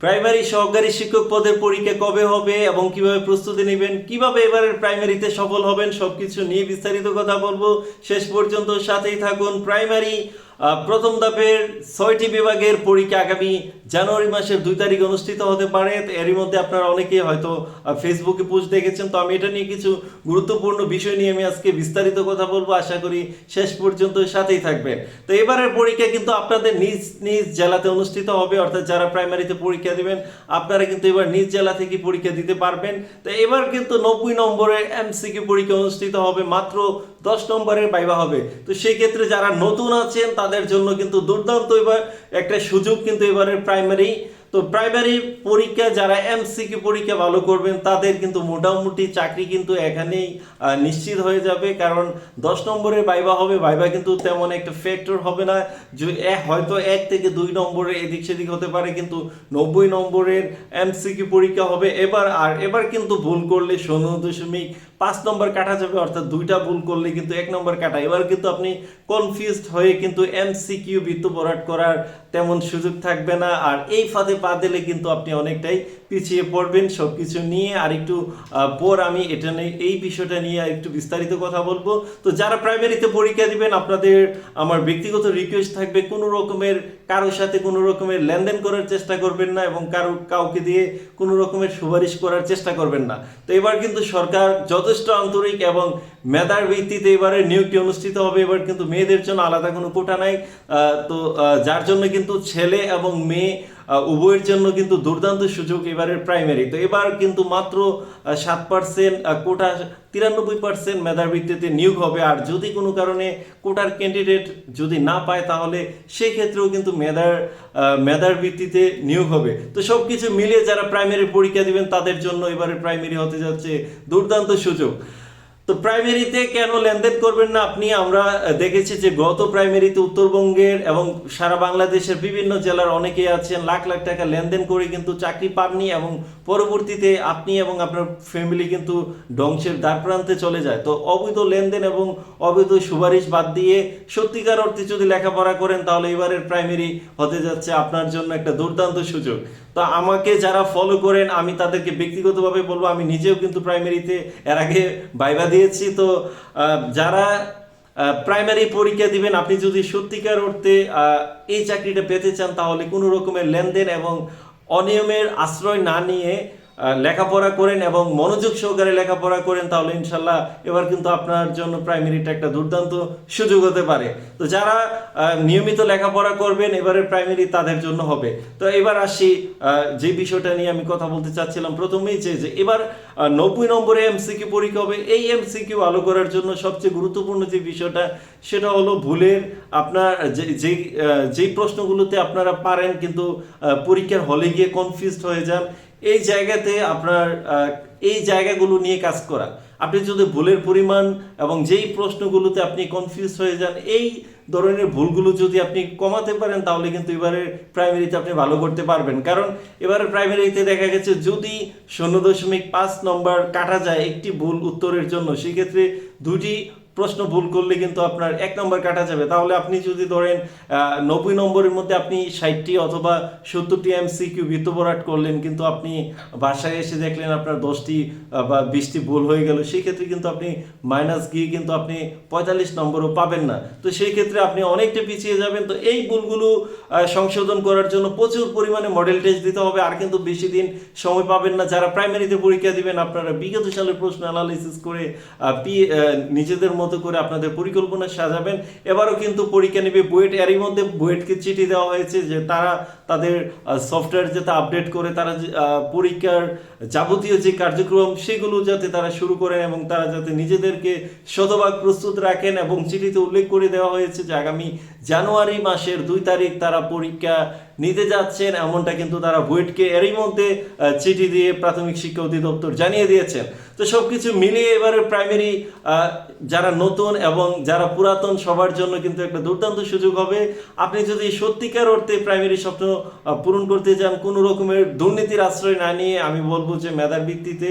Primary সহকারী শিক্ষক পদের পরীক্ষা কবে হবে এবং কীভাবে প্রস্তুতি নেবেন, কীভাবে এবারের প্রাইমারিতে সফল হবেন, সবকিছু নিয়ে বিস্তারিত কথা বলব। শেষ পর্যন্ত সাথেই থাকুন প্রাইমারি প্রথম ধাপের ছয়টি বিভাগের পরীক্ষা আগামী জানুয়ারি মাসের দুই তারিখ অনুষ্ঠিত হতে পারে। এরই মধ্যে আপনারা অনেকেই হয়তো ফেসবুকে পোস্ট দেখেছেন। তো আমি এটা নিয়ে কিছু গুরুত্বপূর্ণ বিষয় নিয়ে আমি আজকে বিস্তারিত কথা বলব। আশা করি শেষ পর্যন্ত সাথেই থাকবেন। তো এবারের পরীক্ষা কিন্তু আপনাদের নিজ নিজ জেলাতে অনুষ্ঠিত হবে। অর্থাৎ যারা প্রাইমারিতে পরীক্ষা দিবেন, আপনারা কিন্তু এবার নিজ জেলা থেকে পরীক্ষা দিতে পারবেন। তো এবার কিন্তু নব্বই নম্বরের এমসিকিউ পরীক্ষা অনুষ্ঠিত হবে। মাত্র দশ নম্বরের বাইবা হবে। তো সেই ক্ষেত্রে যারা নতুন আছেন, তাদের জন্য কিন্তু দুর্দান্ত এবার একটা সুযোগ কিন্তু এবারের প্রাইমারি তো প্রাইমারি পরীক্ষা যারা এমসিকিউ পরীক্ষা ভালো করবেন, তাদের কিন্তু মোটামুটি চাকরি কিন্তু এখানেই নিশ্চিত হয়ে যাবে। কারণ দশ নম্বরের বাইবা হবে, বাইবা কিন্তু তেমন একটা ফ্যাক্টর হবে না। হয়তো এক থেকে দুই নম্বরের এদিক সেদিক হতে পারে, কিন্তু নব্বই নম্বরের এমসিকিউ পরীক্ষা হবে। এবার আর, এবার কিন্তু ভুল করলে শূন্য দশমিক পাঁচ নম্বর কাটা যাবে, অর্থাৎ দুইটা ভুল করলে কিন্তু এক নম্বর কাটা। এবার কিন্তু আপনি কনফিউজড হয়ে কিন্তু এমসিকিউ বৃত্ত ভরাট করার তেমন সুযোগ থাকবে না। আর এই ফাঁদে পা দিলে কিন্তু আপনি অনেকটাই পিছিয়ে পড়বেন সব কিছু নিয়ে আর একটু পর আমি এটা নিয়ে, এই বিষয়টা নিয়ে একটু বিস্তারিত কথা বলব। তো যারা প্রাইমারিতে পরীক্ষা দিবেন, আপনাদের আমার ব্যক্তিগত রিকোয়েস্ট থাকবে, কোনো রকমের কারোর সাথে কোনো রকমের লেনদেন করার চেষ্টা করবেন না এবং কারও, কাউকে দিয়ে কোনো রকমের সুপারিশ করার চেষ্টা করবেন না। তো এবার কিন্তু সরকার যথেষ্ট আন্তরিক এবং মেধার ভিত্তিতে এবারে নিয়োগটি অনুষ্ঠিত হবে, এবার কিন্তু মেয়েদের জন্য আলাদা কোনো কোটা নাই। তো যার জন্য কিন্তু ছেলে এবং মেয়ে উভয়ের জন্য কিন্তু দুর্দান্ত সুযোগ এবারের প্রাইমারি তো এবার কিন্তু মাত্র সাত পার্সেন্ট কোটা তিরানব্বই পার্সেন্ট মেধার ভিত্তিতে নিয়োগ হবে। আর যদি কোনো কারণে কোটার ক্যান্ডিডেট যদি না পায়, তাহলে সেই ক্ষেত্রেও কিন্তু মেধার মেধার ভিত্তিতে নিয়োগ হবে। তো সব কিছু মিলিয়ে যারা প্রাইমারি পরীক্ষা দিবেন, তাদের জন্য এবারে প্রাইমারি হতে যাচ্ছে দুর্দান্ত সুযোগ। তো প্রাইমারিতে কেন লেনদেন করবেন না? আপনি, আমরা দেখেছি যে গত প্রাইমারিতে উত্তরবঙ্গের এবং সারা বাংলাদেশের বিভিন্ন জেলার অনেকেই আছেন, লাখ লাখ টাকা লেনদেন করে কিন্তু চাকরি পাননি এবং পরবর্তীতে আপনি এবং আপনার ফ্যামিলি কিন্তু ধ্বংসের দ্বার প্রান্তে চলে যায়। তো অবৈধ লেনদেন এবং অবৈধ সুপারিশ বাদ দিয়ে সত্যিকার অর্থে যদি লেখাপড়া করেন, তাহলে এবারের প্রাইমারি হতে যাচ্ছে আপনার জন্য একটা দুর্দান্ত সুযোগ। তো আমাকে যারা ফলো করেন, আমি তাদেরকে ব্যক্তিগতভাবে বলব, আমি নিজেও কিন্তু প্রাইমারিতে এর আগে বাইবা দিয়েছি তো যারা প্রাইমারি পরীক্ষা দিবেন, আপনি যদি সত্যিকার অর্থে এই চাকরিটা পেতে চান, তাহলে কোনো রকমের লেনদেন এবং অনিয়মের আশ্রয় না নিয়ে লেখাপড়া করেন এবং মনোযোগ সহকারে লেখাপড়া করেন, তাহলে ইনশাল্লাহ এবার কিন্তু আপনার জন্য প্রাইমারিটা একটা দুর্দান্ত সুযোগ হতে পারে। তো যারা নিয়মিত লেখাপড়া করবেন এবারে প্রাইমারি তাদের জন্য হবে। তো এবার আসি যে বিষয়টা নিয়ে আমি কথা বলতে চাচ্ছিলাম প্রথমেই যে যে এবার নব্বই নম্বরে এমসিকিউ পরীক্ষা হবে। এই এমসিকিউ আলো করার জন্য সবচেয়ে গুরুত্বপূর্ণ যে বিষয়টা, সেটা হলো ভুলের আপনার যে যেই প্রশ্নগুলোতে আপনারা পারেন, কিন্তু পরীক্ষার হলে গিয়ে কনফিউজড হয়ে যান। এই জায়গাতে আপনার এই জায়গাগুলো নিয়ে কাজ করা। আপনি যদি ভুলের পরিমাণ এবং যেই প্রশ্নগুলোতে আপনি কনফিউজ হয়ে যান, এই ধরনের ভুলগুলো যদি আপনি কমাতে পারেন, তাহলে কিন্তু এবারের প্রাইমারিতে আপনি ভালো করতে পারবেন। কারণ এবারে প্রাইমারিতে দেখা গেছে, যদি শূন্য দশমিক পাঁচ নম্বর কাটা যায় একটি ভুল উত্তরের জন্য, সেক্ষেত্রে দুটি প্রশ্ন ভুল করলে কিন্তু আপনার এক নম্বর কাটা যাবে। তাহলে আপনি যদি ধরেন নব্বই নম্বরের মধ্যে আপনি ষাটটি অথবা সত্তরটি এমসিকিউ বিত্তপরাট করলেন, কিন্তু আপনি বাসায় এসে দেখলেন আপনার দশটি বা বিশটি ভুল হয়ে গেল, সেই ক্ষেত্রে কিন্তু আপনি মাইনাস গিয়ে কিন্তু আপনি পঁয়তাল্লিশ নম্বরও পাবেন না। তো সেই ক্ষেত্রে আপনি অনেকটা পিছিয়ে যাবেন। তো এই ভুলগুলো সংশোধন করার জন্য প্রচুর পরিমাণে মডেল টেস্ট দিতে হবে, আর কিন্তু বেশি দিন সময় পাবেন না। যারা প্রাইমারিতে পরীক্ষা দিবেন, আপনারা বিগত সালের প্রশ্ন অ্যানালিসিস করে পি- নিজেদের মতো করে আপনাদের পরিকল্পনা সাজাবেন। এবারও কিন্তু পরীক্ষা নেবে বুয়েট। এরই মধ্যে বুয়েটকে চিঠি দেওয়া হয়েছে যে তারা তাদের সফটওয়্যার যাতে আপডেট করে, তারা পরীক্ষার যাবতীয় যে কার্যক্রম, সেগুলো যাতে তারা শুরু করেন এবং তারা যাতে নিজেদেরকে শতভাগ প্রস্তুত রাখেন এবং চিঠিতে উল্লেখ করে দেওয়া হয়েছে যে আগামী জানুয়ারি মাসের দুই তারিখ তারা পরীক্ষা নিতে যাচ্ছেন, এমনটা কিন্তু তারা বুয়েটকে এরই মধ্যে চিঠি দিয়ে প্রাথমিক শিক্ষা অধিদপ্তর জানিয়ে দিয়েছেন। তো সব কিছু মিলিয়ে এবারে প্রাইমারি যারা নতুন এবং যারা পুরাতন সবার জন্য কিন্তু একটা দুর্দান্ত সুযোগ হবে। আপনি যদি সত্যিকার অর্থে প্রাইমারি স্বপ্ন পূরণ করতে চান, কোনো রকমের দুর্নীতির আশ্রয় না নিয়ে আমি বলব যে, মেধার ভিত্তিতে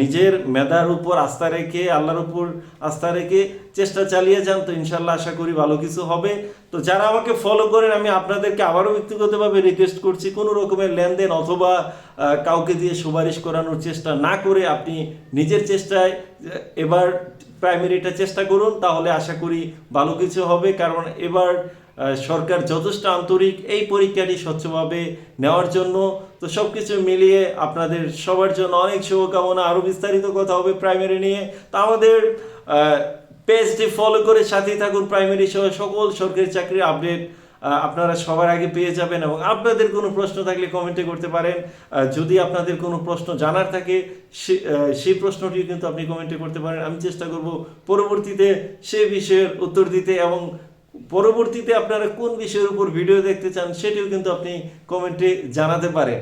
নিজের মেধার উপর আস্থা রেখে, আল্লাহর উপর আস্থা রেখে চেষ্টা চালিয়ে যান, তো ইনশাল্লাহ আশা করি ভালো কিছু হবে। তো যারা আমাকে ফলো করেন, আমি আপনাদেরকে আবারও ব্যক্তিগতভাবে রিকোয়েস্ট করছি, কোনো রকমের লেনদেন অথবা কাউকে দিয়ে সুপারিশ করানোর চেষ্টা না করে আপনি নিজের চেষ্টায় এবার প্রাইমারিটা চেষ্টা করুন, তাহলে আশা করি ভালো কিছু হবে। কারণ এবার সরকার যথেষ্ট আন্তরিক, এই পরীক্ষাটি স্বচ্ছভাবে নেওয়ার জন্য। তো সব কিছু মিলিয়ে আপনাদের সবার জন্য অনেক শুভকামনা। আরও বিস্তারিত কথা হবে প্রাইমারি নিয়ে। তো আমাদের পেজটি ফলো করে সাথেই থাকুন প্রাইমারি সহ সকল সরকারি চাকরির আপডেট আপনারা সবার আগে পেয়ে যাবেন এবং আপনাদের কোনো প্রশ্ন থাকলে কমেন্টে করতে পারেন। যদি আপনাদের কোনো প্রশ্ন জানার থাকে সেই প্রশ্নটি কিন্তু আপনি কমেন্টে করতে পারেন। আমি চেষ্টা করব পরবর্তীতে সে বিষয়ের উত্তর দিতে এবং পরবর্তীতে আপনারা কোন বিষয়ের উপর ভিডিও দেখতে চান, সেটিও কিন্তু আপনি কমেন্টে জানাতে পারেন।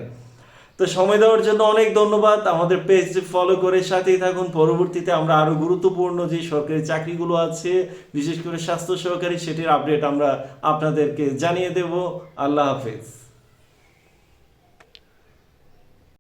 তো সময় দেওয়ার জন্য অনেক ধন্যবাদ। আমাদের পেজ ফলো করে সাথেই থাকুন। পরবর্তীতে আমরা আরও গুরুত্বপূর্ণ যে সরকারি চাকরিগুলো আছে, বিশেষ করে স্বাস্থ্য সহকারী, সেটির আপডেট আমরা আপনাদেরকে জানিয়ে দেব। আল্লাহ হাফেজ।